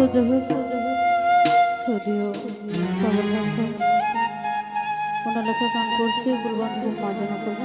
তো জহুর সদীয় কমল হাসান ওনার লেখা গান করছে গুলবন্ধু মা যেন করব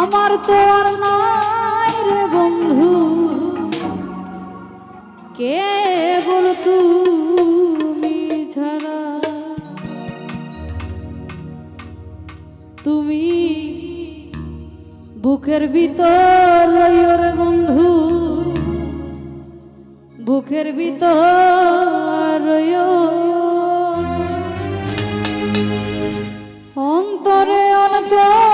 আমার তো আর নাই রে বন্ধু কে বল তুমি ছাড়া। তুমি বুকের ভিতর রে বন্ধু, বুকের ভিতর করো অন্তরে অন্তর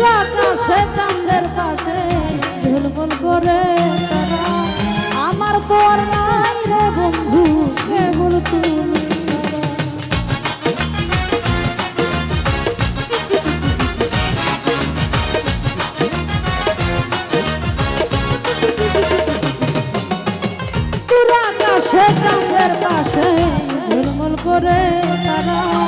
দূর আকাশে, চাঁদের কাছে ঝুলমুল করে আমার তো নাই রে বন্ধু কেবল তুমি সে চাঁদের পাশে ঝুলমুল করে তারা।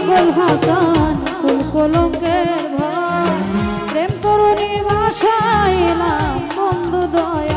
পাগল হাসান কোন কলঙ্কের ভয় প্রেম করুণী ভাষায় বন্ধু দয়।